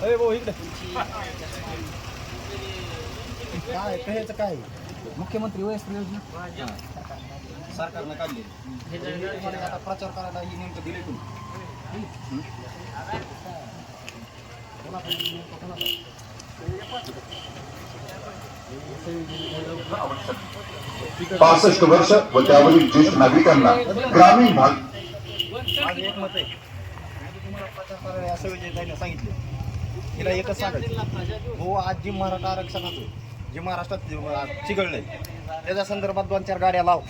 अरे भाऊ इकडे. काय कशाचं काय? मुख्यमंत्री वयस्कर योजना? सरकारनं काढली. आता प्रचार करायला ही नेमकं दिले तुम्ही. पासष्ट वर्ष व त्यावरील ज्येष्ठ नागरिकांना ग्रामीण भाग तुम्हाला प्रचार करायला असं विजयताईनं सांगितलं. तिला एकच सांगायचं. हो आज जी मराठा आरक्षणाचं जे महाराष्ट्रात चिघळलंय त्याच्या संदर्भात दोन चार गाड्या लाव.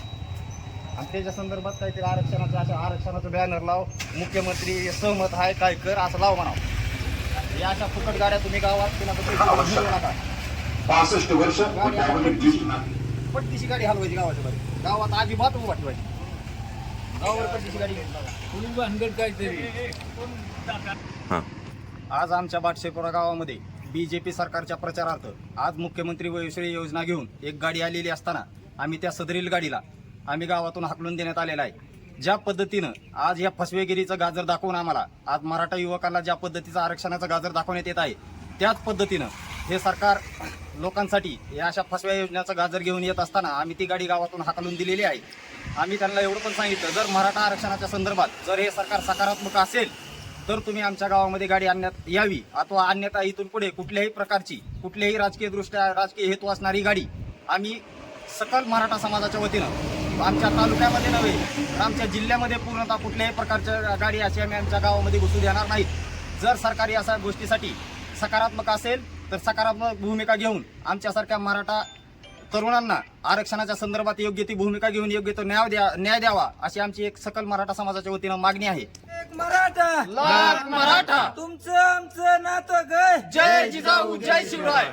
आणि त्याच्या संदर्भात काहीतरी आरक्षणाचं असं आरक्षणाचं बॅनर लाव. मुख्यमंत्री सहमत आहे काय कर असं लाव म्हणावं. या अशा फुकट गाड्या तुम्ही गावात नका. पासष्ट वर्ष. ज्येष्ठ नागरिक पट्टीची गाडी हलवायची गावाच्या बाहेर. गावात अजिबात उभा ठेवायची. आज आमच्या बाटशेपुरा गावामध्ये बी जे पी सरकारच्या प्रचारार्थ आज मुख्यमंत्री वयोश्री योजना घेऊन एक गाडी आलेली असताना आम्ही त्या सदरील गाडीला आम्ही गावातून हाकलून देण्यात आलेला आहे. ज्या पद्धतीनं आज या फसवेगिरीचं गाजर दाखवून आम्हाला आज मराठा युवकांना ज्या पद्धतीचं आरक्षणाचं गाजर दाखवण्यात येत आहे त्याच पद्धतीनं हे सरकार लोकांसाठी या अशा फसव्या योजनेचं गाजर घेऊन येत असताना आम्ही ती गाडी गावातून हाकलून दिलेली आहे. आम्ही त्यांना एवढं पण सांगितलं जर मराठा आरक्षणाच्या संदर्भात जर हे सरकार सकारात्मक असेल तर तुम्ही आमच्या गावामध्ये गाडी आणण्यात यावी अथवा अन्यथा इथून पुढे कुठल्याही प्रकारची कुठल्याही राजकीय दृष्ट्या राजकीय हेतू असणारी गाडी आम्ही सकल मराठा समाजाच्या वतीनं आमच्या तालुक्यामध्ये नव्हे तर आमच्या जिल्ह्यामध्ये पूर्णतः कुठल्याही प्रकारच्या गाडी अशी आम्ही आमच्या गावामध्ये घुसू देणार नाहीत जर सरकारी अशा गोष्टीसाठी सकारात्मक असेल तर सकारात्मक भूमिका घेऊन आमच्यासारख्या मराठा तरुणांना आरक्षणाच्या संदर्भात योग्य ती भूमिका घेऊन योग्य तो न्याय द्या न्याय द्यावा अशी आमची एक सकल मराठा समाजाच्या वतीनं मागणी आहे. एक मराठा! लाख मराठा! तुमचं आमचं नातं गय जय जिजाऊ जय शिवराय!